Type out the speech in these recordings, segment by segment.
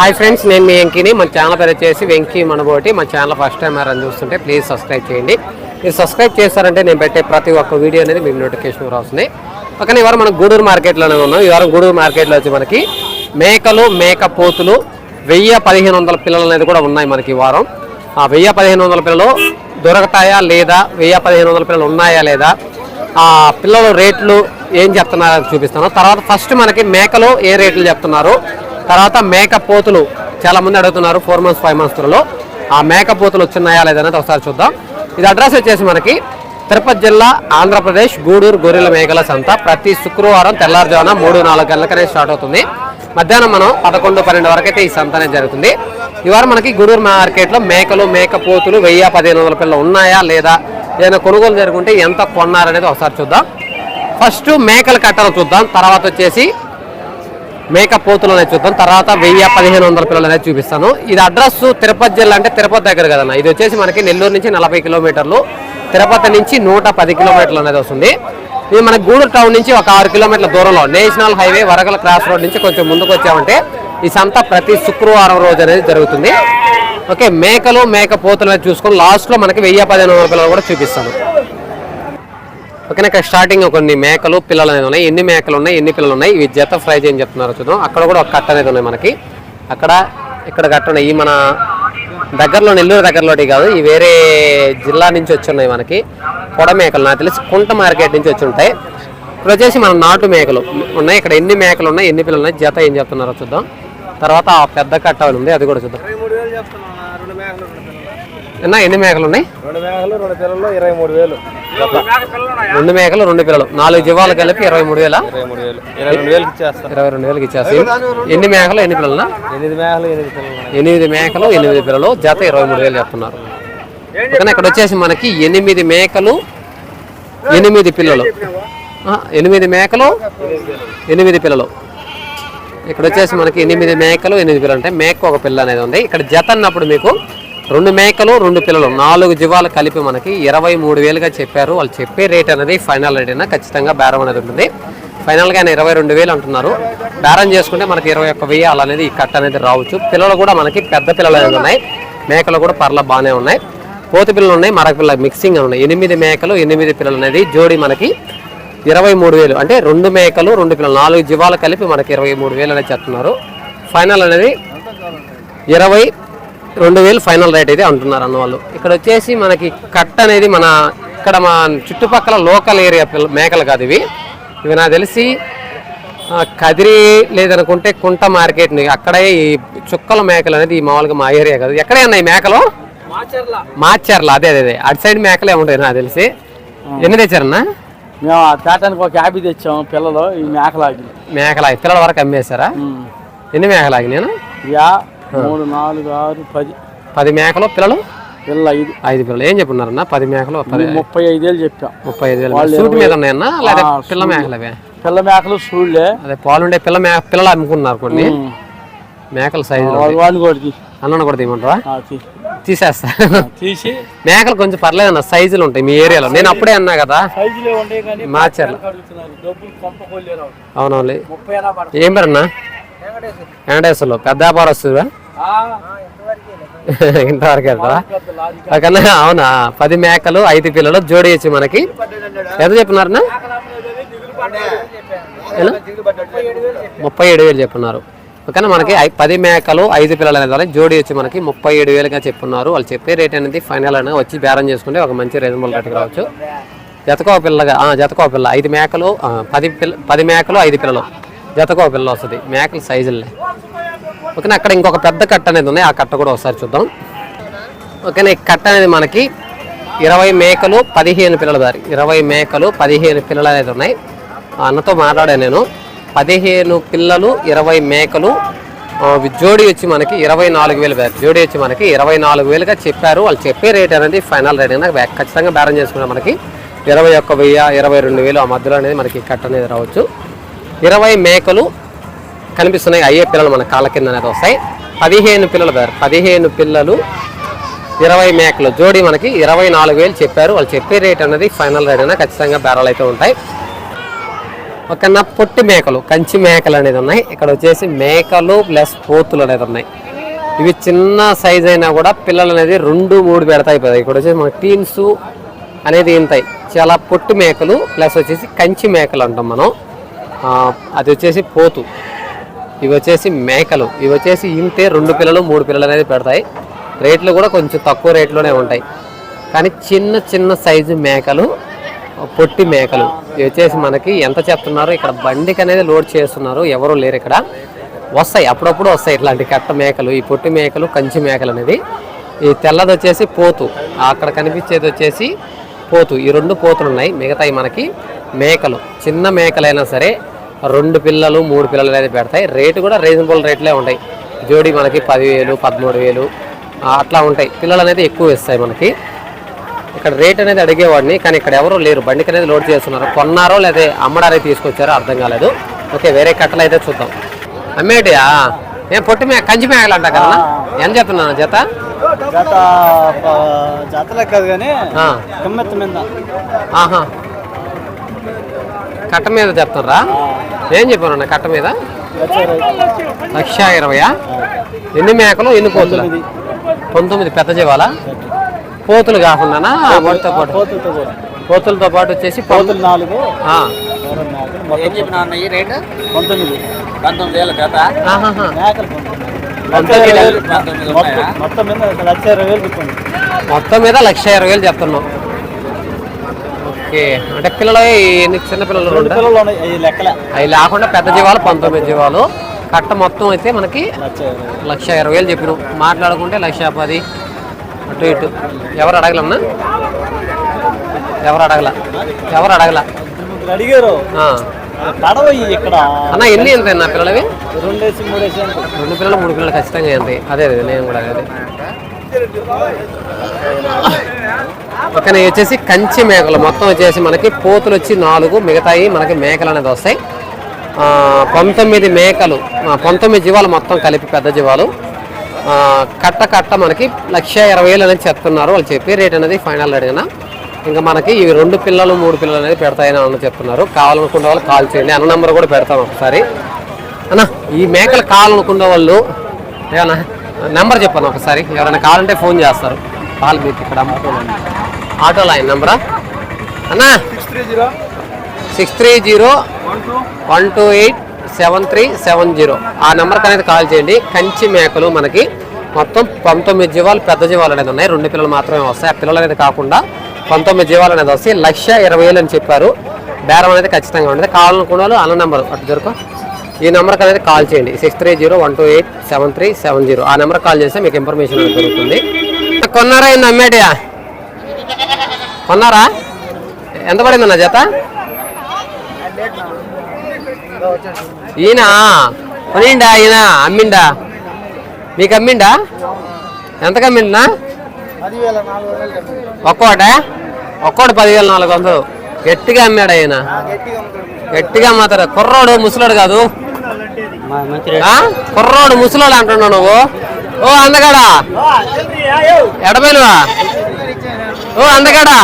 Hi friends నేను మీ వెంకీని. మన channel పేరు వచ్చేసి వెంకీ మనబోటి. మా ఛానల్ ఫస్ట్ టైం ఎవరైనా చూస్తుంటే ప్లీజ్ సబ్స్క్రైబ్ చేయండి. మీరు సబ్స్క్రైబ్ చేస్తారంటే నేను పెట్టే ప్రతి ఒక్క వీడియో అనేది మీకు నోటిఫికేషన్ వస్తుంది. పక్కన ఇవాళ మనం గూడూరు మార్కెట్లోనే ఉన్నాం. ఈ వారం గూడూరు మార్కెట్లో వచ్చి మనకి మేకలు మేక పోతులు వెయ్యి పదిహేను వందల పిల్లలు అనేది కూడా ఉన్నాయి మనకి ఈ వారం. ఆ వెయ్యి పదిహేను వందల పిల్లలు దొరకతాయా లేదా? వెయ్యి పదిహేను వందల పిల్లలు ఉన్నాయా లేదా? ఆ పిల్లల రేట్లు ఏం చెప్తున్నారో చూపిస్తాను. తర్వాత ఫస్ట్ మనకి మేకలు ఏ రేట్లు చెప్తున్నారు? తర్వాత మేకపోతులు చాలా మంది అడుగుతున్నారు ఫోర్ మంత్స్ ఫైవ్ మంత్స్లో ఆ మేక పోతులు వచ్చినాయా లేదనేది ఒకసారి చూద్దాం. ఇది అడ్రస్ వచ్చేసి మనకి తిరుపతి జిల్లా ఆంధ్రప్రదేశ్ గూడూరు గొర్రెల మేకల సంత. ప్రతి శుక్రవారం తెల్లారుజామున మూడు నాలుగు గంటలకనే స్టార్ట్ అవుతుంది. మధ్యాహ్నం మనం పదకొండు పన్నెండు వరకు అయితే ఈ సంత అనేది జరుగుతుంది. ఈ వారం మనకి గూడూరు మార్కెట్లో మేకలు మేకపోతులు వెయ్యి పదిహేను వందల పిల్లలు ఉన్నాయా లేదా? ఏదైనా కొనుగోలు జరుగుంటే ఎంత కొన్నారనేది ఒకసారి చూద్దాం. ఫస్ట్ మేకల కట్టలు చూద్దాం. తర్వాత వచ్చేసి మేకపోతులు అనేది చూద్దాం. తర్వాత వెయ్యి పదిహేను వందల పిల్లలు అనేది చూపిస్తాను. ఇది అడ్రస్ తిరుపతి జిల్లా అంటే తిరుపతి దగ్గర కదన్న. ఇది వచ్చేసి మనకి నెల్లూరు నుంచి నలభై కిలోమీటర్లు. తిరుపతి నుంచి నూట పది కిలోమీటర్లు అనేది వస్తుంది. ఇది మన గూడూరు టౌన్ నుంచి ఒక ఆరు కిలోమీటర్ల దూరంలో నేషనల్ హైవే వరగల క్రాస్ రోడ్ నుంచి కొంచెం ముందుకు వచ్చామంటే ఈ సంత ప్రతి శుక్రవారం రోజు అనేది జరుగుతుంది. ఓకే మేకలు మేక పోతులు అనేది చూసుకొని లాస్ట్లో మనకి వెయ్యి పదిహేను వందల పిల్లలు కూడా చూపిస్తాను. ఓకేనా ఇక్కడ స్టార్టింగ్ కొన్ని మేకలు పిల్లలు అనేది ఉన్నాయి. ఎన్ని మేకలు ఉన్నాయి ఎన్ని పిల్లలు ఉన్నాయి? ఇవి జత ఫ్రై చేయని చెప్తున్నారు చూద్దాం. అక్కడ కూడా ఒక కట్ట అనేది ఉన్నాయి మనకి. అక్కడ ఇక్కడ కట్ట ఉన్నాయి. ఈ మన దగ్గరలో నెల్లూరు దగ్గరలోటి కాదు ఈ వేరే జిల్లా నుంచి వచ్చి ఉన్నాయి మనకి. పొడ మేకలు నాకు తెలిసి కుంట మార్కెట్ నుంచి వచ్చి ఉంటాయి. ఇప్పుడు వచ్చేసి మన నాటు మేకలు ఉన్నాయి. ఇక్కడ ఎన్ని మేకలు ఉన్నాయి ఎన్ని పిల్లలు ఉన్నాయి జత ఏం చెప్తున్నారో చూద్దాం. తర్వాత ఆ పెద్ద కట్ట ఉంది అది కూడా చూద్దాం. ఎన్ని మేకలు ఉన్నాయి? రెండు మేకలు రెండు పిల్లలు ఇరవై మూడు వేలు. రెండు మేకలు రెండు పిల్లలు. నాలుగు జీవాలు కలిపి ఇరవై మూడు వేల? ఇరవై మూడు వేలు. ఇరవై రెండు వేలకి ఇచ్చేస్తాను ఇరవై రెండు వేలకి ఎన్ని మేకలు ఎన్ని పిల్లలు? ఎనిమిది మేకలు ఎనిమిది పిల్లలు ఉన్నాయి. ఎనిమిది మేకలు ఎనిమిది పిల్లలు. జత ఇరవై మూడు వేలు చెప్తున్నారు కానీ ఇక్కడ వచ్చేసి మనకి ఎనిమిది మేకలు ఎనిమిది పిల్లలు. ఆ, ఎనిమిది మేకలు ఎనిమిది పిల్లలు. ఇక్కడ వచ్చేసి మనకి ఎనిమిది మేకలు ఎనిమిది పిల్లలు. అంటే మేక ఒక పిల్ల అనేది ఉంది. ఇక్కడ జత అన్నప్పుడు మీకు రెండు మేకలు రెండు పిల్లలు. నాలుగు జీవాలు కలిపి మనకి ఇరవై మూడు వేలుగా చెప్పారు. వాళ్ళు చెప్పే రేట్ అనేది ఫైనల్ రేట్ అయినా ఖచ్చితంగా బేరం అనేది ఉంటుంది. ఫైనల్గా ఆయన ఇరవై రెండు వేలు అంటున్నారు. బేరం చేసుకుంటే మనకి ఇరవై ఒక్క వెయ్యి అలా అనేది ఈ కట్ అనేది రావచ్చు. పిల్లలు కూడా మనకి పెద్ద పిల్లలు అనేది ఉన్నాయి. మేకలు కూడా పర్ల బాగానే ఉన్నాయి. పోతు పిల్లలు ఉన్నాయి మరొక పిల్ల మిక్సింగ్ ఉన్నాయి. ఎనిమిది మేకలు ఎనిమిది పిల్లలు అనేది జోడి మనకి ఇరవై మూడు వేలు. అంటే రెండు మేకలు రెండు పిల్లలు. నాలుగు జీవాలు కలిపి మనకి ఇరవై మూడు వేలు అనేది చెప్తున్నారు. ఫైనల్ అనేది ఇరవై రెండు వేలు ఫైనల్ రేట్ అయితే అంటున్నారు అన్న వాళ్ళు. ఇక్కడ వచ్చేసి మనకి కట్ అనేది మన ఇక్కడ మా చుట్టుపక్కల లోకల్ ఏరియా మేకలు కాదు ఇవి. ఇవి నాకు తెలిసి కదిరి లేదనుకుంటే కుంట మార్కెట్ అక్కడే ఈ చుక్కల మేకలు అనేది ఈ మామూలుగా మా ఏరియా కాదు. ఎక్కడే ఉన్నాయి మేకలు? మార్చారులా అదే అదే అదే. అటు సైడ్ మేకలే ఉంటాయి నాకు తెలిసి. ఎన్ని తెచ్చారన్నా? మేము తేటానికి ఒక యాభై తెచ్చాము పిల్లలు ఈ మేకలాగి మేకలు పిల్లల వరకు అమ్మేశారా? ఎన్ని మేకలు ఆగి నేను యా మూడు నాలుగు ఆరు పది. పది మేకలు పిల్లలు? పిల్లలు ఐదు. ఐదు పిల్లలు. ఏం చెప్పున్నారన్న పది మేకలు పది ముప్పై ఐదేళ్ళు చెప్పాం. ముప్పై ఐదు వేలు. సూట్ మీద ఉన్నాయన్న? లేదా పిల్ల మేకలు అవే? పిల్ల మేకలు చూడలే అదే పాలుండే పిల్ల మే పిల్లలు అమ్ముకున్నారు కొన్ని. మేకల సైజు వాడిని కొడికి అన్న కూడా తీయమంటావా? తీసేస్తా. తీసి. మేకలు కొంచెం పర్లేదన్న సైజులు ఉంటాయి మీ ఏరియాలో. నేను అప్పుడే అన్నా కదా. మార్చారు అవునవును పడతాయి. ఏం పేరన్నా? వెంకటేశ్వర్లో. పెద్ద వ్యాపారం వస్తుందా? ఇంతవరకు వెళ్తావా? అవునా? పది మేకలు ఐదు పిల్లలు జోడి వచ్చి మనకి. ఎంత చెప్పున్నారన్నా ఎలా? ముప్పై ఏడు వేలు చెప్పున్నారు ఓకేనా? మనకి పది మేకలు ఐదు పిల్లలు అనేది వాళ్ళకి జోడి వచ్చి మనకి. ముప్పై ఏడు వేలుగా చెప్పున్నారు వాళ్ళు చెప్పే రేట్ అనేది ఫైనల్ అనేది వచ్చి బేరం చేసుకుంటే ఒక మంచి రీజనబుల్ రేట్కి రావచ్చు. జతకో పిల్లగా జతకో పిల్ల. ఐదు మేకలు పది పిల్ల పది మేకలు ఐదు పిల్లలు. జతకో పిల్ల వస్తుంది. మేకల సైజులే ఓకేనా? అక్కడ ఇంకొక పెద్ద కట్ట అనేది ఉంది. ఆ కట్ట కూడా ఒకసారి చూద్దాం. ఓకేనా? ఈ కట్ట అనేది మనకి ఇరవై మేకలు పదిహేను పిల్లల దారి. ఇరవై మేకలు పదిహేను పిల్లలు అనేది ఉన్నాయి. అన్నతో మాట్లాడాను నేను. పదిహేను పిల్లలు ఇరవై మేకలు జోడి వచ్చి మనకి ఇరవై నాలుగు వేలు బే- జోడి వచ్చి మనకి ఇరవై నాలుగు వేలుగా చెప్పారు. వాళ్ళు చెప్పే రేట్ అనేది ఫైనల్ రేట్. అనేది ఖచ్చితంగా బేరం చేసుకున్నాం మనకి ఇరవై ఒక్క వెయ్యి ఇరవై రెండు వేలు ఆ మధ్యలో అనేది మనకి కట్ట అనేది రావచ్చు. ఇరవై మేకలు కనిపిస్తున్నాయి. అయ్యే పిల్లలు మన కాళ్ళ కింద అనేది వస్తాయి. పదిహేను పిల్లలు బేర్ పదిహేను పిల్లలు ఇరవై మేకలు. జోడి మనకి ఇరవై నాలుగు వేలు చెప్పారు. వాళ్ళు చెప్పే రేట్ అనేది ఫైనల్ రేట్ అయినా ఖచ్చితంగా బేరాలు అయితే ఉంటాయి. ఒక పొట్టి మేకలు కంచి మేకలు అనేది ఉన్నాయి. ఇక్కడ వచ్చేసి మేకలు ప్లస్ పోతులు అనేది ఉన్నాయి. ఇవి చిన్న సైజ్ అయినా కూడా పిల్లలు అనేది రెండు మూడు పెడతాయి ఇక్కడ వచ్చేసి మన టీన్స్ అనేది ఇంతాయి చాలా పొట్టి మేకలు ప్లస్ వచ్చేసి కంచి మేకలు అంటాం మనం. అది వచ్చేసి పోతు. ఇవి వచ్చేసి మేకలు. ఇవి వచ్చేసి ఇంతే రెండు పిల్లలు మూడు పిల్లలు అనేది పెడతాయి. రేట్లు కూడా కొంచెం తక్కువ రేట్లోనే ఉంటాయి. కానీ చిన్న చిన్న సైజు మేకలు పొట్టి మేకలు. ఇవి వచ్చేసి మనకి ఎంత చెప్తున్నారు? ఇక్కడ బండికి అనేది లోడ్ చేస్తున్నారు. ఎవరు లేరు ఇక్కడ. వస్తాయి. అప్పుడప్పుడు వస్తాయి ఇట్లాంటి కట్ట మేకలు ఈ పొట్టి మేకలు కంచి మేకలు అనేది ఈ తెల్లది వచ్చేసి పోతు. అక్కడ కనిపించేది వచ్చేసి పోతు. ఈ రెండు పోతులు ఉన్నాయి. మిగతాయి మనకి మేకలు. చిన్న మేకలైనా సరే రెండు పిల్లలు మూడు పిల్లలు అనేది పెడతాయి. రేటు కూడా రీజనబుల్ రేట్లే ఉంటాయి. జోడి మనకి పదివేలు పదమూడు వేలు అట్లా ఉంటాయి. పిల్లలు అనేది ఎక్కువ ఇస్తాయి మనకి. ఇక్కడ రేట్ అనేది అడిగేవాడిని కానీ ఇక్కడ ఎవరు లేరు. బండికి అనేది లోడ్ చేస్తున్నారు. కొన్నారో లేదా అమ్మడానికి తీసుకొచ్చారో అర్థం కాలేదు. ఓకే వేరే కట్టలు అయితే చూద్దాం. అమ్మేటియా ఏం పొట్టి మే కంచి మేకలు అంట కదా? ఎంత చెప్తున్నాను జత? గత జాతర కాదు కానీ ఆ, కమ్మెత్త మీద ఆహా కట్ట మీద చెప్తున్నారా ఏం చెప్పాను కట్ట మీద? లక్ష ఇరవయా? ఎన్ని మేకలు ఎన్ని పోతులు పంతొమ్మిది పెద్ద జీవాలా? పోతులు కాకుండా వాటితో పాటు? పోతులతో పాటు వచ్చేసి పౌతులు నాలుగు. అన్న మొత్తం మీద లక్ష ఇరవై వేలు చెప్తున్నాం. ఓకే. అంటే పిల్లలు ఎన్ని చిన్న పిల్లలు రెండు అవి లేకుండా పెద్ద జీవాలు పంతొమ్మిది జీవాలు. కట్ట మొత్తం అయితే మనకి లక్ష ఇరవై వేలు. చెప్పినాం మాట్లాడుకుంటే లక్ష పది. అటు ఇటు. ఎవరు అడగలన్నా ఎవరు అడగల? ఎవరు అడగల? అడిగారు. అన్న ఎన్ని ఎంత నా పిల్లలవి? రెండు పిల్లలు మూడు పిల్లలు ఖచ్చితంగా ఎంత? అదే అదే నేను కూడా అదే. పక్కన వచ్చేసి కంచి మేకలు. మొత్తం వచ్చేసి మనకి పోతులు వచ్చి నాలుగు మిగతాయి మనకి మేకలు అనేది వస్తాయి. పంతొమ్మిది మేకలు పంతొమ్మిది జీవాలు మొత్తం కలిపి పెద్ద జీవాలు. కట్ట కట్ట మనకి లక్ష ఇరవై వేలు అనేది చెప్తున్నారు వాళ్ళు చెప్పి రేట్ అనేది ఫైనల్ అడిగిన ఇంకా మనకి ఈ రెండు పిల్లలు మూడు పిల్లలు అనేది పెడతాయని అన్న చెప్తున్నారు. కావాలనుకున్న వాళ్ళు కాల్ చేయండి. అన్న నెంబర్ కూడా పెడతాం ఒకసారి. అన్న ఈ మేకలు కావాలనుకున్న వాళ్ళు ఏమన్నా నెంబర్ చెప్పాను ఒకసారి? ఎవరైనా కావాలంటే ఫోన్ చేస్తారు. కాల్ మీకు ఇక్కడ అమ్ముకోవాలి. ఆటో లైన్ నెంబరా? అన్నా? Three zero. Six three zero one two. Eight seven three seven zero. ఆ నెంబర్కి అనేది కాల్ చేయండి. కంచి మేకలు మనకి మొత్తం పంతొమ్మిది జీవాలు పెద్ద జీవాలు అనేది ఉన్నాయి. రెండు పిల్లలు మాత్రమే వస్తాయి. ఆ పిల్లలు అనేది కాకుండా పంతొమ్మిది జీవాలు అనేది వస్తాయి. లక్ష ఇరవై వేలు అని చెప్పారు. బేరం అనేది ఖచ్చితంగా ఉంటుంది కావాలనుకున్న వాళ్ళు అన్న నెంబర్. అటు దొరక. ఈ నెంబర్కి అనేది కాల్ చేయండి. Six three zero one two eight seven three seven zero. ఆ నెంబర్కి కాల్ చేస్తే మీకు ఇన్ఫర్మేషన్ అనేది దొరుకుతుంది. కొన్నారా ఏంది అమ్మేటియా కొన్నారా? ఎంత పడిందన్న జత? ఈయన? కొనిండా ఈయన? అమ్మిండా? మీకు అమ్మిండా? ఎంత కమ్మిండినా ఒక్కోట? ఒక్కోటి పదివేల నాలుగు వందలు. గట్టిగా అమ్మాడు ఆయన గట్టిగా గట్టిగా అమ్మాతారు. కుర్రోడు ముసలోడు కాదు. ఆ? కుర్రోడు ముసలోడు అంటున్నావు నువ్వు. ఓ అందగాడా? ఎడబేలువా? ఓ అందగాడా?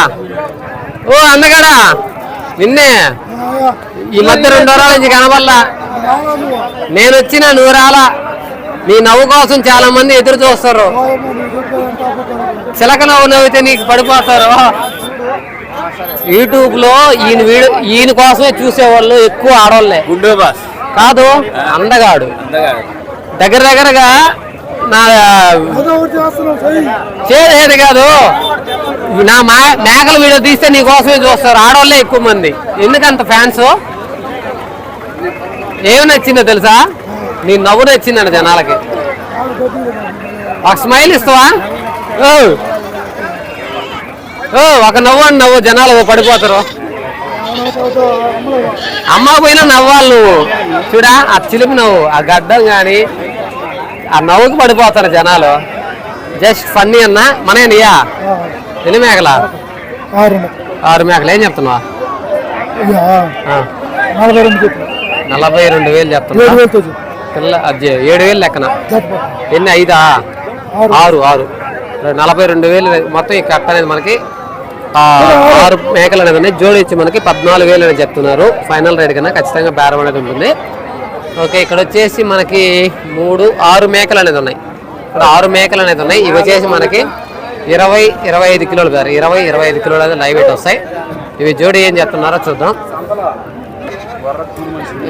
ఓ అందగాడా? నిన్నే. ఈ మధ్య రెండు వారాల నుంచి కనబల్లా నేను వచ్చిన నువ్వు రాలా? నీ నవ్వు కోసం చాలా మంది ఎదురు చూస్తారు. చిలక నవ్వు నవ్వితే నీకు పడిపోతారు. యూట్యూబ్లో ఈయన వీడియో ఈయన కోసమే చూసేవాళ్ళు ఎక్కువ ఆడవాళ్ళే కాదు అందగాడు. దగ్గర దగ్గరగా నా చేసేది కాదు. నా మా మేకల వీడియో తీస్తే నీ కోసమే చూస్తారు. ఆడవాళ్ళే ఎక్కువ మంది. ఎందుకంత ఫ్యాన్స్ ఏమి నచ్చిందో తెలుసా? నీ నవ్వు నచ్చిందండి జనాలకి. ఒక స్మైల్ ఇస్తావా? ఒక నవ్వు అని నవ్వు జనాలు పడిపోతారు. అమ్మ పోయినా నవ్వాలి నువ్వు. చూడా ఆ చిలిపి నవ్వు ఆ గడ్డం కానీ ఆ నవ్వుకి పడిపోతారు జనాలు. జస్ట్ ఫన్నీ అన్న. మనేనియా ఎన్ని మేకల? ఆరు మేకలు. ఏం చెప్తున్నావా? నలభై రెండు వేలు చెప్తున్నా. ఏడు వేలతో పిల్ల అది ఏడు వేలు లెక్కన. ఎన్ని ఐదా? ఆరు. ఆరు నలభై రెండు వేలు మొత్తం ఈ కట్ట అనేది మనకి ఆరు మేకలు అనేది ఉన్నాయి. జోడి వచ్చి మనకి పద్నాలుగు వేలు అనేది చెప్తున్నారు. ఫైనల్ రేట్ కన్నా ఖచ్చితంగా బేరం అనేది ఉంటుంది. ఓకే ఇక్కడ వచ్చేసి మనకి మూడు ఆరు మేకలు అనేది ఉన్నాయి. ఇక్కడ ఆరు మేకలు అనేది ఉన్నాయి. ఇవి వచ్చేసి మనకి ఇరవై ఇరవై ఐదు కిలోలు గారు. ఇరవై ఇరవై ఐదు కిలోలు అనేది లైవ్ వెయిట్ వస్తాయి. ఇవి జోడి ఏం చెప్తున్నారో చూద్దాం.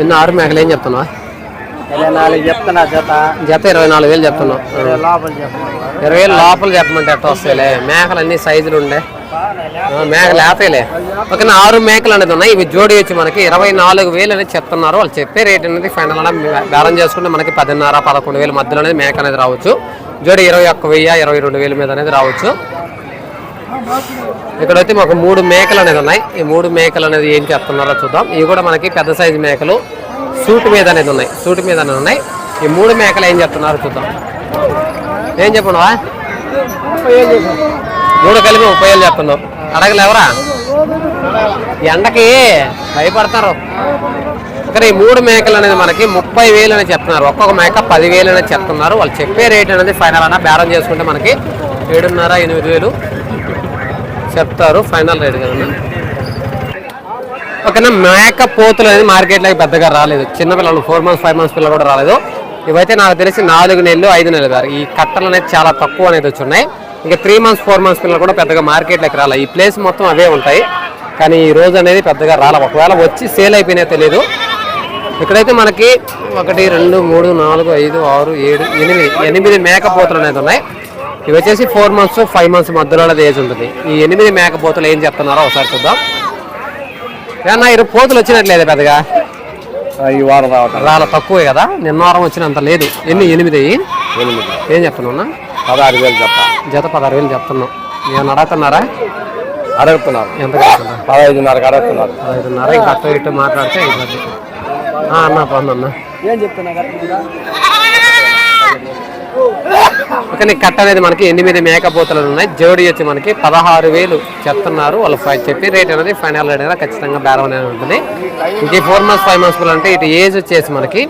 ఎన్ని ఆరు మేకలు ఏం చెప్తున్నావా? జత. జత ఇరవై నాలుగు వేలు చెప్తున్నావు. ఇరవై వేలు లోపల చెప్పమంటే ఎట్ట వస్తాయిలే? మేకలు అన్ని సైజులు ఉండే. మేక మేకలు లేతాయిలే ఓకే ఆరు మేకలు అనేది ఉన్నాయి. ఇవి జోడి వచ్చి మనకి ఇరవై నాలుగు వేలు అనేది చెప్తున్నారు. వాళ్ళు చెప్పే రేట్ అనేది ఫైనల్ బేరం చేసుకుంటే మనకి పదిన్నర పదకొండు వేల మధ్యలో అనేది మేక అనేది రావచ్చు. జోడి ఇరవై ఒక్క వెయ్యి ఇరవై రెండు వేల మీద అనేది రావచ్చు. ఇక్కడైతే మాకు మూడు మేకలు అనేది ఉన్నాయి. ఈ మూడు మేకలు అనేది ఏం చెప్తున్నారో చూద్దాం. ఇవి కూడా మనకి పెద్ద సైజు మేకలు. సూట్ మీద అనేది ఉన్నాయి. సూట్ మీద అనేది ఉన్నాయి. ఈ మూడు మేకలు ఏం చెప్తున్నారో చూద్దాం. ఏం చెప్పండి మూడు కలిపి ముప్పై వేలు చెప్తున్నావు అడగలేవరా ఎండకి భయపడతారు. ఇక్కడ ఈ మూడు మేకలు అనేది మనకి ముప్పై వేలు అనేది చెప్తున్నారు. ఒక్కొక్క మేక పదివేలు అనేది చెప్తున్నారు. వాళ్ళు చెప్పే రేట్ అనేది ఫైనల్ అన్న బేరం చేసుకుంటే మనకి ఏడున్నర ఎనిమిది వేలు చెప్తారు ఫైనల్ రేట్ కదన్నా ఓకేనా? మేక పోతులు అనేది మార్కెట్లోకి పెద్దగా రాలేదు. చిన్నపిల్లలు ఫోర్ మంత్స్ ఫైవ్ మంత్స్ పిల్లలు కూడా రాలేదు. ఇవైతే నాకు తెలిసి నాలుగు నెలలు ఐదు నెలలు గారు ఈ కట్టలు అనేది చాలా తక్కువ అనేది వచ్చి ఉన్నాయి. ఇంకా త్రీ మంత్స్ ఫోర్ మంత్స్ పిల్లలు కూడా పెద్దగా మార్కెట్లోకి రాలేదు ఈ ప్లేస్ మొత్తం అవే ఉంటాయి. కానీ ఈ రోజు అనేది పెద్దగా రాలే. ఒకవేళ వచ్చి సేల్ అయిపోయినా తెలియదు ఇక్కడైతే మనకి ఒకటి రెండు మూడు నాలుగు ఐదు ఆరు ఏడు ఎనిమిది ఎనిమిది మేకపోతులు అనేది ఉన్నాయి. ఇవి వచ్చేసి ఫోర్ మంత్స్ ఫైవ్ మంత్స్ మధ్యలో ఏజ్ ఉంటుంది. ఈ ఎనిమిది మేకపోతులు ఏం చెప్తున్నారో ఒకసారి చూద్దాం. ఏమన్నా ఇరు పోతులు వచ్చినట్లేదు పెద్దగా? ఈ వారం రావటం. రాళ్ళ తక్కువే కదా. నిన్న వారం వచ్చినంత లేదు. ఎన్ని? ఎనిమిది? ఏం చెప్తున్నావు పదహారు వేలు చెప్తా జత పదహారు వేలు చెప్తున్నావు ఏమన్నా అడుగుతున్నారా? అడుగుతున్నారు. ఎంత చెప్తున్నారు పదహైదున్నరకు అడుగుతున్నారు. పదహైదున్నర ఇంకా అటు ఇటు మాట్లాడితే ఆ, అన్న బాగుంది అన్న. ఏం చెప్తున్నా ఓకే కట్ట అనేది మనకి ఎనిమిది మేకపోతలు ఉన్నాయి. జోడి వచ్చి మనకి పదహారు వేలు చెప్తున్నారు. వాళ్ళు ఫైవ్ చెప్పి రేట్ అనేది ఫైనల్ రేట్ అనేది ఖచ్చితంగా బేరం అనేది ఉంటుంది. ఇంక ఫోర్ మంత్స్ ఫైవ్ మంత్స్ అంటే ఇటు ఏజ్ వచ్చేసి మనకి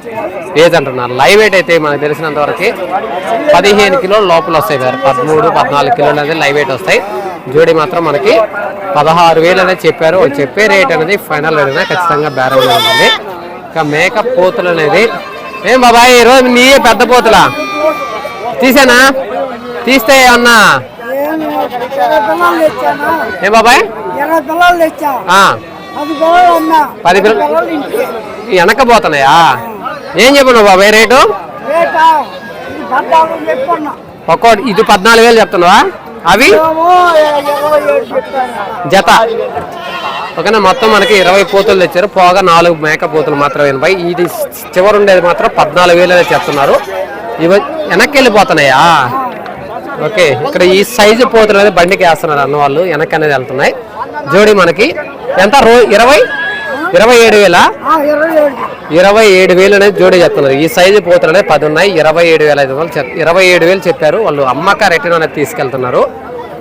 ఏజ్ అంటున్నారు. లైవ్ వెయిట్ అయితే మనకు తెలిసినంత వరకు పదిహేను కిలో లోపల వస్తాయి గారు. పదమూడు పద్నాలుగు కిలోలు అనేది లైవ్ వెయిట్ వస్తాయి. జోడి మాత్రం మనకి పదహారు వేలు అనేది చెప్పారు. చెప్పే రేట్ అనేది ఫైనల్ రేట్ అనేది ఖచ్చితంగా బేరం అనేది ఉంటుంది. ఇంకా మేకప్ పోతులు అనేది ఏం బాబాయ్ ఈరోజు నీయే పెద్ద పోతులా? తీసానా? తీస్తే ఏమన్నా ఏం బాబాయ్? ఇరవై పది వెనకపోతున్నాయా ఏం చెప్పను బాబాయ్ రేటు? రేటా ఇది పద్నాలుగు ఒక్కోటి ఇది పద్నాలుగు వేలు చెప్తున్నావా? అవి? జత. ఓకేనా? మొత్తం మనకి ఇరవై పోతులు తెచ్చారు. పోగా నాలుగు మేక పోతులు మాత్రమే ఎనభై ఇది చివరి ఉండేది మాత్రం పద్నాలుగు వేలు అనేది చెప్తున్నారు. ఇవి వెనక్కి వెళ్ళిపోతున్నాయా ఓకే ఇక్కడ ఈ సైజు పోతులు అనేది బండికి వేస్తున్నారు అన్న వాళ్ళు. వెనక్కి అనేది వెళ్తున్నాయి. జోడి మనకి ఎంత? రో ఇరవై? ఇరవై ఏడు వేల? ఇరవై ఏడు. వేలు అనేది జోడి చెప్తున్నారు. ఈ సైజు పోతులు అనేది పది ఉన్నాయి. ఇరవై ఏడు వేల ఐదు వందలు ఇరవై ఏడు వేలు చెప్పారు. వాళ్ళు అమ్మక రిటర్న్ అనేది తీసుకెళ్తున్నారు.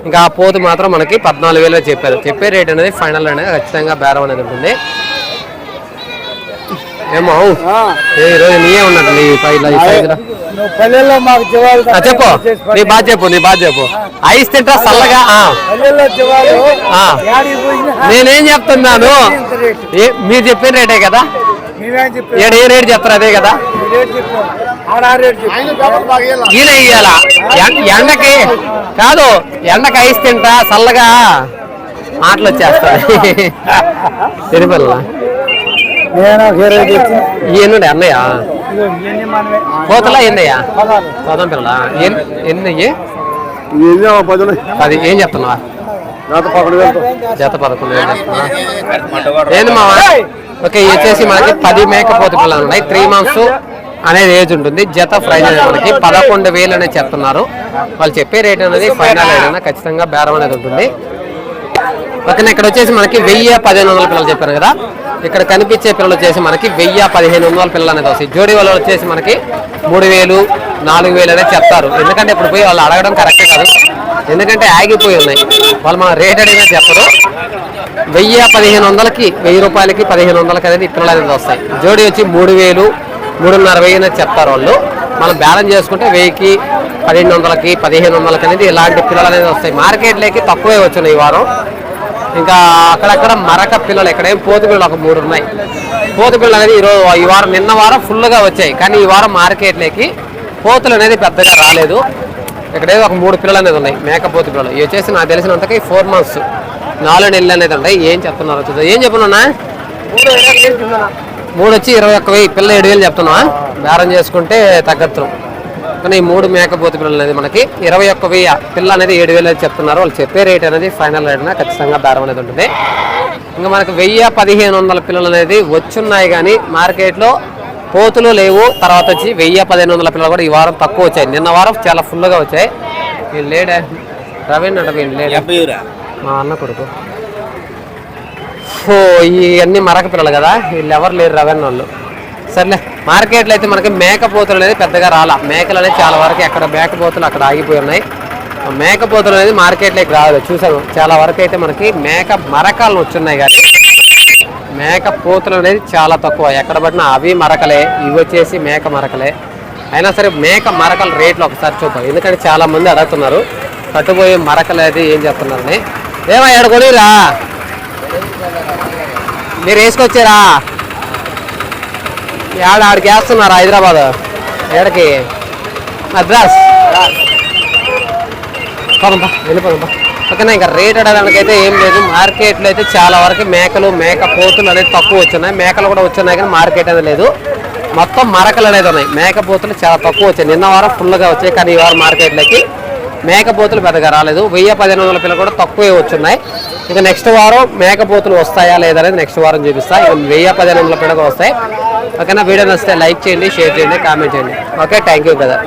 ఇంకా ఆ పోతు మాత్రం మనకి పద్నాలుగు వేలు చెప్పారు. చెప్పే రేట్ అనేది ఫైనల్ అనేది ఖచ్చితంగా బేరం అనేది ఉంటుంది. ఏమో ఏ నీయే ఉన్నట్టు నీ పైన పల్లెల్లో మాకు జివాలు చెప్పు. నీ బాధ చెప్పు నీ బాధ చెప్పు ఐస్ తింటా చల్లగా పల్లెల్లో జివాలు నేనేం చెప్తున్నాను? మీరు చెప్పిన రేటే కదా? ఏడు ఏ రేట్ చెప్తారు అదే కదా? ఈయన ఇయ్యాల? ఎండకి కాదు ఎండకి ఐస్ తింటా చల్లగా మాటలు వచ్చేస్తాయి. తిరుపతి అన్నయ్య ఇవన్నీ మనమే పోతలా ఏందయ్యా? పోదాం పిల్లల. ఎన్ని పది అది ఏం చెప్తున్నావా జత పదకొండు వేలు. ఏంది మావా? ఓకే వచ్చేసి మనకి పది మేకపోత పిల్లలు ఉన్నాయి. త్రీ మంత్స్ అనేది ఏజ్ ఉంటుంది. జత ప్రైజ్ అనేది మనకి పదకొండు వేలు అనేది చెప్తున్నారు. వాళ్ళు చెప్పే రేట్ అనేది ఫైనల్ ఏదైనా ఖచ్చితంగా బేరం అనేది ఉంటుంది. ఓకేనా ఇక్కడ వచ్చేసి మనకి వెయ్యి పదిహేను వందల పిల్లలు చెప్పాను కదా. ఇక్కడ కనిపించే పిల్లలు వచ్చేసి మనకి వెయ్యి పదిహేను వందల పిల్లలు అనేది వస్తాయి. జోడీ వాళ్ళు వచ్చేసి మనకి మూడు వేలు నాలుగు వేలు అనేది చెప్తారు. ఎందుకంటే ఇప్పుడు పోయి వాళ్ళు అడగడం కరెక్టే కాదు. ఎందుకంటే ఆగిపోయి ఉన్నాయి. వాళ్ళు మన రేట్ అడిగినా చెప్పరు. వెయ్యి పదిహేను వందలకి వెయ్యి రూపాయలకి పదిహేను వందలకి అనేది పిల్లలు అనేది వస్తాయి. జోడీ వచ్చి మూడు వేలు మూడున్నర వెయ్యి అనేది చెప్తారు వాళ్ళు. మనం బ్యాలెన్స్ చేసుకుంటే వెయ్యికి పన్నెండు వందలకి పదిహేను వందలకి అనేది ఇలాంటి పిల్లలు అనేది వస్తాయి. మార్కెట్లోకి తక్కువే వచ్చినాయి ఈ వారం. ఇంకా అక్కడక్కడ మరక పిల్లలు ఎక్కడేం పోతు పిల్లలు ఒక మూడు ఉన్నాయి పోతు పిల్లలు అనేది ఈరోజు ఈ వారం నిన్న వారం ఫుల్గా వచ్చాయి. కానీ ఈ వారం మార్కెట్లోకి పోతులు అనేది పెద్దగా రాలేదు. ఇక్కడేదో ఒక మూడు పిల్లలు అనేది ఉన్నాయి మేకపోతు పిల్లలు ఇవి వచ్చేసి నాకు తెలిసినంతకి ఫోర్ మంత్స్. నాలుగు నెలలు అనేది ఉన్నాయి. ఏం చెప్తున్నారు చూద్దాం. ఏం చెప్పున్నా మూడు వచ్చి ఇరవై ఒక్క వెయ్యి పిల్ల ఏడు వేలు చెప్తున్నా బేరం చేసుకుంటే తగ్గత్తున్నాం కానీ ఈ మూడు మేకపోతు పిల్లలు అనేది మనకి ఇరవై ఒక్క వెయ్యి పిల్ల అనేది ఏడు వేలు అని చెప్తున్నారు. వాళ్ళు చెప్పే రేట్ అనేది ఫైనల్ రేట్ అనేది ఖచ్చితంగా బేరం అనేది ఉంటుంది. ఇంకా మనకు వెయ్యి పదిహేను వందల పిల్లలు అనేది వచ్చున్నాయి కానీ మార్కెట్లో పోతులు లేవు. తర్వాత వచ్చి వెయ్యి పదిహేను వందల పిల్లలు కూడా ఈ వారం తక్కువ వచ్చాయి. నిన్న వారం చాలా ఫుల్గా వచ్చాయి. వీళ్ళు లేడే రవీణ్ అంటే వీళ్ళు లేడే. మా అన్న కొడుకు. అన్ని మరక పిల్లలు కదా? వీళ్ళు ఎవరు లేరు రవెన్ వాళ్ళు. సర్లే మార్కెట్లో అయితే మనకి మేకపోతులు అనేది పెద్దగా రాలా. మేకలు అనేది చాలా వరకు ఎక్కడ మేకపోతులు అక్కడ ఆగిపోయి ఉన్నాయి. ఆ మేకపోతులు అనేది మార్కెట్లోకి రాదు చూసాను చాలా వరకు అయితే మనకి మేక మరకాలు వచ్చున్నాయి కానీ మేక పోతులు అనేది చాలా తక్కువ. ఎక్కడ పడినా అవి మరకలే ఇవి వచ్చేసి మేక మరకలే. అయినా సరే మేక మరకల రేట్లు ఒకసారి చూద్దాం. ఎందుకంటే చాలామంది అడుగుతున్నారు కట్టుపోయే మరకలు అది ఏం చెప్తున్నారని. ఏమో ఏడు కొనిరా? మీరు వేసుకొచ్చారా? ఆడ ఆడికి వేస్తున్నారు హైదరాబాద్. ఏడకి? మద్రాస్. పదంపా వెళ్ళిపోదంపా. ఓకేనా ఇంకా రేట్ అడగడానికి అయితే ఏం లేదు. మార్కెట్లో అయితే చాలా వరకు మేకలు మేక పోతులు అనేది తక్కువ వచ్చినాయి. మేకలు కూడా వచ్చినాయి కానీ మార్కెట్ అనేది లేదు. మొత్తం మరకలు అనేది ఉన్నాయి. మేక పోతులు చాలా తక్కువ వచ్చాయి. నిన్న వారం ఫుల్గా వచ్చాయి కానీ ఈ వారం మార్కెట్లోకి మేకపోతులు పెద్దగా రాలేదు. వెయ్యి పదిహేను వందల పిల్లలు కూడా తక్కువే వచ్చున్నాయి. ఇక నెక్స్ట్ వారం మేకపోతులు వస్తాయా లేదా అనేది నెక్స్ట్ వారం చూపిస్తా. ఇక వెయ్యి పదిహేను వందల పిల్లలు వస్తాయి. ఓకేనా? వీడియో నచ్చితే లైక్ చేయండి షేర్ చేయండి కామెంట్ చేయండి. ఓకే థ్యాంక్ యూ కదా